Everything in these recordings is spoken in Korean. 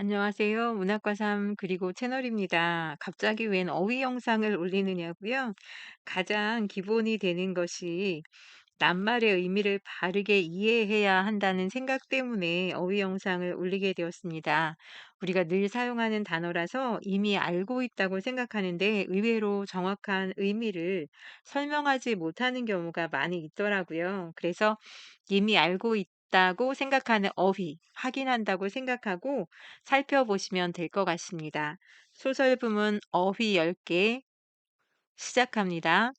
안녕하세요. 문학과 삶 그리고 채널입니다. 갑자기 웬 어휘 영상을 올리느냐고요? 가장 기본이 되는 것이 낱말의 의미를 바르게 이해해야 한다는 생각 때문에 어휘 영상을 올리게 되었습니다. 우리가 늘 사용하는 단어라서 이미 알고 있다고 생각하는데 의외로 정확한 의미를 설명하지 못하는 경우가 많이 있더라고요. 그래서 이미 알고 있 다고 생각하는 어휘, 확인한다고 생각하고 살펴보시면 될 것 같습니다. 소설 부문 어휘 10개 시작합니다.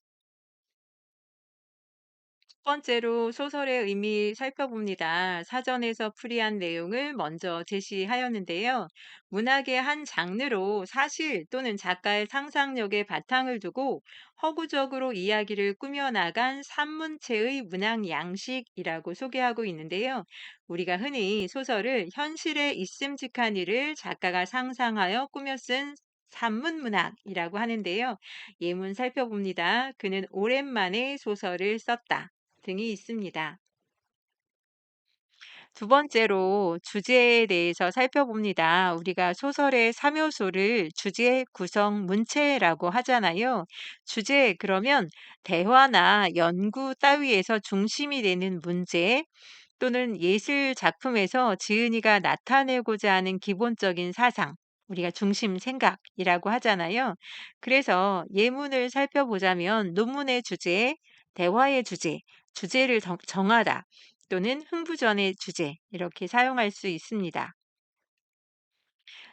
첫 번째로 소설의 의미 살펴봅니다. 사전에서 풀이한 내용을 먼저 제시하였는데요. 문학의 한 장르로 사실 또는 작가의 상상력에 바탕을 두고 허구적으로 이야기를 꾸며나간 산문체의 문학 양식이라고 소개하고 있는데요. 우리가 흔히 소설을 현실에 있음직한 일을 작가가 상상하여 꾸며 쓴 산문문학이라고 하는데요. 예문 살펴봅니다. 그는 오랜만에 소설을 썼다. 등이 있습니다. 두 번째로 주제에 대해서 살펴봅니다. 우리가 소설의 3요소를 주제, 구성, 문체라고 하잖아요. 주제, 그러면 대화나 연구 따위에서 중심이 되는 문제 또는 예술 작품에서 지은이가 나타내고자 하는 기본적인 사상, 우리가 중심 생각이라고 하잖아요. 그래서 예문을 살펴보자면 논문의 주제, 대화의 주제, 주제를 정- 정하다 또는 흥부전의 주제 이렇게 사용할 수 있습니다.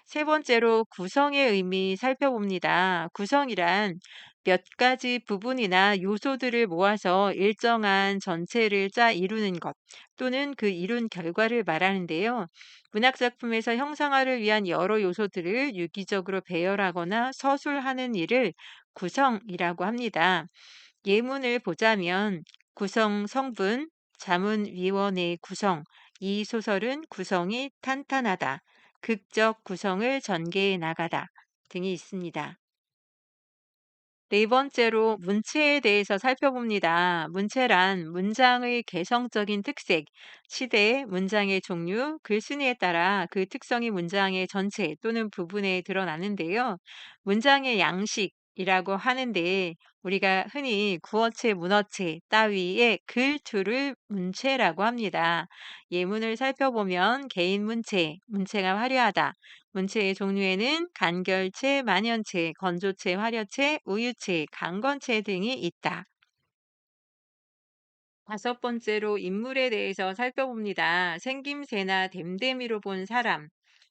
세 번째로 구성의 의미 살펴봅니다. 구성이란 몇 가지 부분이나 요소들을 모아서 일정한 전체를 짜 이루는 것 또는 그 이룬 결과를 말하는데요. 문학 작품에서 형상화를 위한 여러 요소들을 유기적으로 배열하거나 서술하는 일을 구성이라고 합니다. 예문을 보자면 구성 성분, 자문위원회 구성, 이 소설은 구성이 탄탄하다. 극적 구성을 전개해 나가다 등이 있습니다. 네 번째로 문체에 대해서 살펴봅니다. 문체란 문장의 개성적인 특색, 시대, 문장의 종류, 글순위에 따라 그 특성이 문장의 전체 또는 부분에 드러나는데요. 문장의 양식 이라고 하는데 우리가 흔히 구어체, 문어체 따위의 글투를 문체라고 합니다. 예문을 살펴보면 개인 문체, 문체가 화려하다. 문체의 종류에는 간결체, 만연체, 건조체, 화려체, 우유체, 강건체 등이 있다. 다섯 번째로 인물에 대해서 살펴봅니다. 생김새나 됨됨이로 본 사람,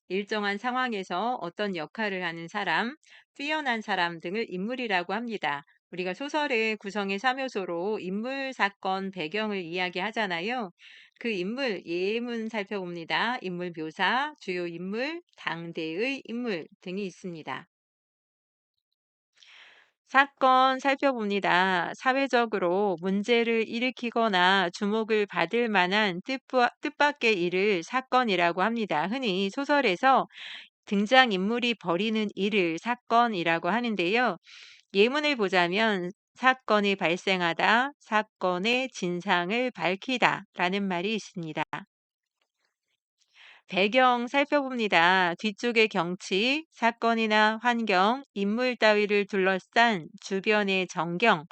일정한 상황에서 어떤 역할을 하는 사람, 뛰어난 사람 등을 인물이라고 합니다. 우리가 소설의 구성의 3요소로 인물, 사건, 배경을 이야기하잖아요. 그 인물, 예문 살펴봅니다. 인물 묘사, 주요 인물, 당대의 인물 등이 있습니다. 사건 살펴봅니다. 사회적으로 문제를 일으키거나 주목을 받을 만한 뜻밖의 일을 사건이라고 합니다. 흔히 소설에서 등장인물이 벌이는 일을 사건이라고 하는데요. 예문을 보자면 사건이 발생하다, 사건의 진상을 밝히다 라는 말이 있습니다. 배경 살펴봅니다. 뒤쪽의 경치, 사건이나 환경, 인물 따위를 둘러싼 주변의 전경,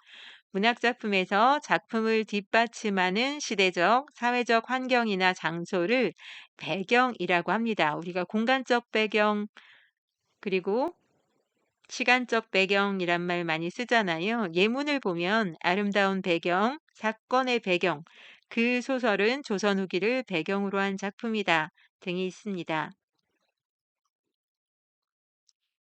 문학작품에서 작품을 뒷받침하는 시대적, 사회적 환경이나 장소를 배경이라고 합니다. 우리가 공간적 배경, 그리고 시간적 배경이란 말 많이 쓰잖아요. 예문을 보면 아름다운 배경, 사건의 배경, 그 소설은 조선 후기를 배경으로 한 작품이다 등이 있습니다.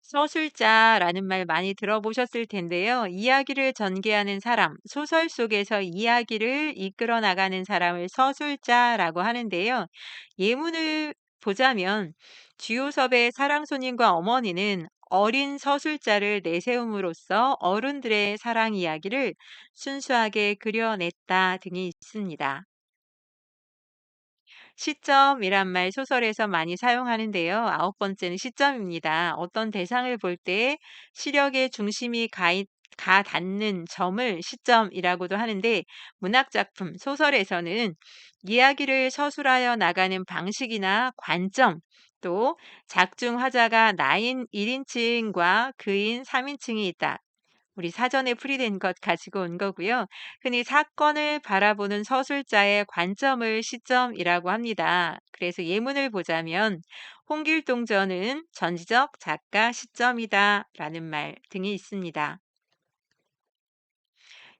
서술자라는 말 많이 들어보셨을 텐데요. 이야기를 전개하는 사람, 소설 속에서 이야기를 이끌어 나가는 사람을 서술자라고 하는데요. 예문을 보자면 주요섭의 사랑손님과 어머니는 어린 서술자를 내세움으로써 어른들의 사랑 이야기를 순수하게 그려냈다 등이 있습니다. 시점이란 말 소설에서 많이 사용하는데요. 아홉 번째는 시점입니다. 어떤 대상을 볼 때 시력의 중심이 가, 있- 가 닿는 점을 시점이라고도 하는데 문학작품, 소설에서는 이야기를 서술하여 나가는 방식이나 관점 또 작중 화자가 나인 1인칭과 그인 3인칭이 있다. 우리 사전에 풀이된 것 가지고 온 거고요. 흔히 사건을 바라보는 서술자의 관점을 시점이라고 합니다. 그래서 예문을 보자면 홍길동전은 전지적 작가 시점이다 라는 말 등이 있습니다.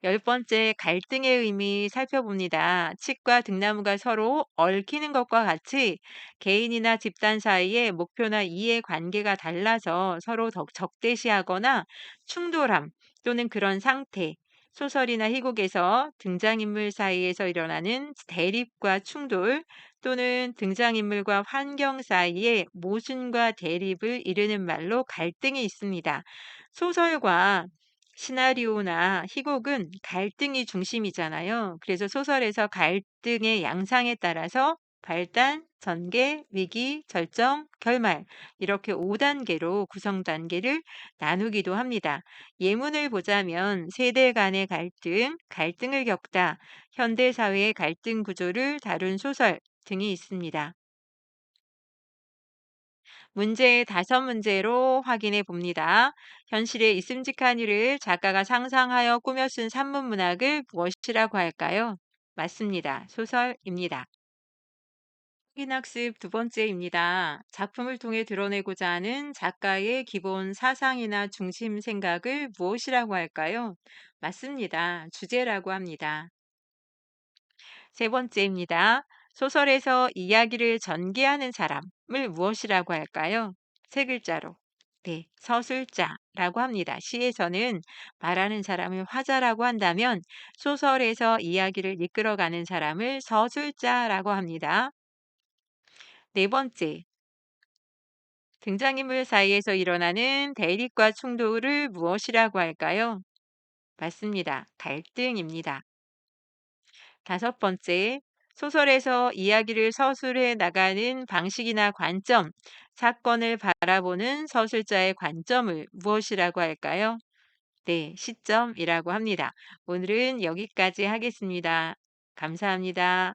열 번째 갈등의 의미 살펴봅니다. 칡과 등나무가 서로 얽히는 것과 같이 개인이나 집단 사이의 목표나 이해 관계가 달라서 서로 더 적대시하거나 충돌함 또는 그런 상태, 소설이나 희곡에서 등장인물 사이에서 일어나는 대립과 충돌 또는 등장인물과 환경 사이의 모순과 대립을 이르는 말로 갈등이 있습니다. 소설과 시나리오나 희곡은 갈등이 중심이잖아요. 그래서 소설에서 갈등의 양상에 따라서 발단, 전개, 위기, 절정, 결말 이렇게 5단계로 구성 단계를 나누기도 합니다. 예문을 보자면 세대 간의 갈등, 갈등을 겪다, 현대 사회의 갈등 구조를 다룬 소설 등이 있습니다. 문제 다섯 문제로 확인해 봅니다. 현실에 있음직한 일을 작가가 상상하여 꾸며 쓴 산문 문학을 무엇이라고 할까요? 맞습니다. 소설입니다. 확인학습 두 번째입니다. 작품을 통해 드러내고자 하는 작가의 기본 사상이나 중심 생각을 무엇이라고 할까요? 맞습니다. 주제라고 합니다. 세 번째입니다. 소설에서 이야기를 전개하는 사람 을 무엇이라고 할까요? 세 글자로. 네, 서술자라고 합니다. 시에서는 말하는 사람을 화자라고 한다면 소설에서 이야기를 이끌어가는 사람을 서술자라고 합니다. 네 번째, 등장인물 사이에서 일어나는 대립과 충돌을 무엇이라고 할까요? 맞습니다. 갈등입니다. 다섯 번째, 소설에서 이야기를 서술해 나가는 방식이나 관점, 사건을 바라보는 서술자의 관점을 무엇이라고 할까요? 네, 시점이라고 합니다. 오늘은 여기까지 하겠습니다. 감사합니다.